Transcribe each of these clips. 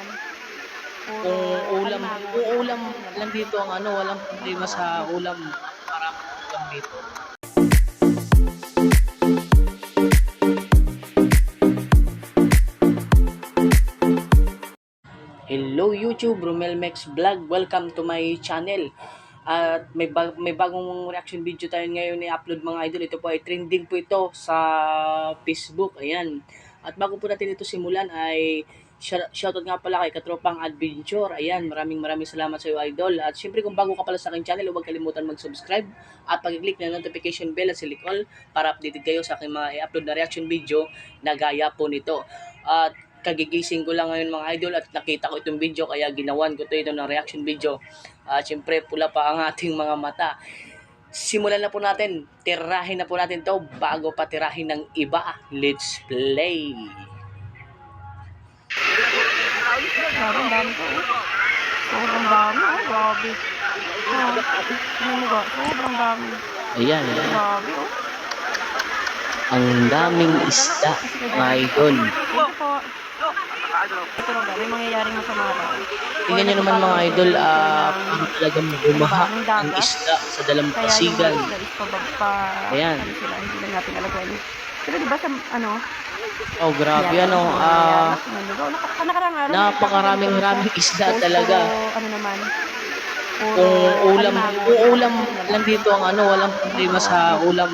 naman? Puro Kung ulam, alimango. kung ulam lang dito ang ano, walang problema sa ulam. Maraming ulam dito. Hello YouTube, Romel Mex Vlog. Welcome to my channel. At may, bag- may bagong reaction video tayo ngayon i-upload mga idol. Ito po ay trending po ito sa Facebook. Ayan. At bago po natin ito simulan ay shout- shoutout nga pala kay Katropang Adventure. Ayan, maraming maraming salamat sa iyo idol. At syempre kung bago ka pala sa aking channel, huwag kalimutan mag-subscribe at pag-click na notification bell at silikol para updated kayo sa aking mga i-upload na reaction video na gaya po nito. At kagigising ko lang ngayon mga idol at nakita ko itong video kaya ginawan ko to ito ng reaction video. At syempre pula pa ang ating mga mata. Simulan na po natin. Tirahin na po natin to bago pa tirahin ng iba. Let's play! Ayan, ang daming isda. Ito po. Ito lang ba? May mangyayari nga sa mga tao. Tingnan nyo naman mga idol, ah, paano talagang bumaha Ang isda sa Kaya yung dalampasigan. Ayan. Ano hindi lang natin alagay. Pero di ba sa, ano? Oh, grabe Yan, ano, ah. Ano, araw, napakaraming raming isda talaga. Ano naman. Kung ulam, kung ulam lang dito ang ano, walang problema sa ulam.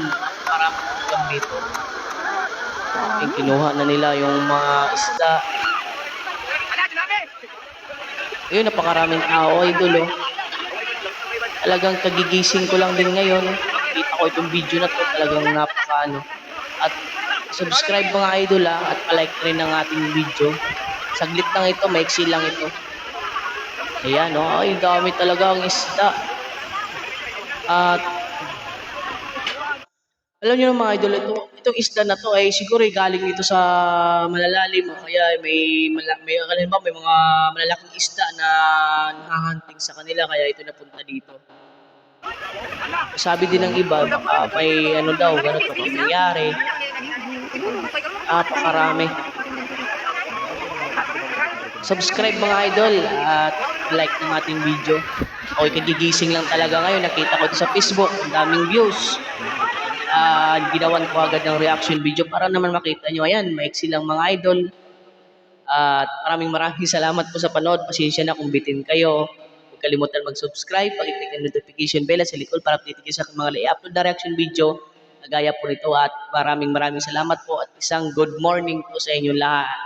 Maraming ulam dito. Eh, kinuha na nila yung mga isda. Ayun, napakaraming tao, idol, oh. Talagang kagigising ko lang din ngayon. Nakita ko itong video na to, talagang napaka, ano. At subscribe mga idol, ah, at palike rin ang ating video. Saglit lang ito, maiksi lang ito. Ayan, oh, ay, dami talaga ang isda. At alam niyo mga idol, ito, itong isda na to ay siguro ay galing dito sa malalalim o kaya may, mala, may, halimbawa, may mga malalaking isda na nahahunting sa kanila kaya ito napunta dito. Sabi din ng iba, baka may ano daw, ganito kung nangyari. Napakarami. Subscribe mga idol at like ng ating video. Okay, kagigising lang talaga ngayon. Nakita ko ito sa Facebook. Ang daming views. Ah, ginawan ko agad ng reaction video para naman makita nyo. Ayan, maiksi lang mga idol. At maraming maraming salamat po sa panood. Pasensya na kung bitin kayo. Huwag kalimutan mag-subscribe, pag-click ang notification bell sa likod para update kayo sa aking mga i-upload na reaction video na gaya po nito. At maraming maraming salamat po at isang good morning po sa inyo lahat.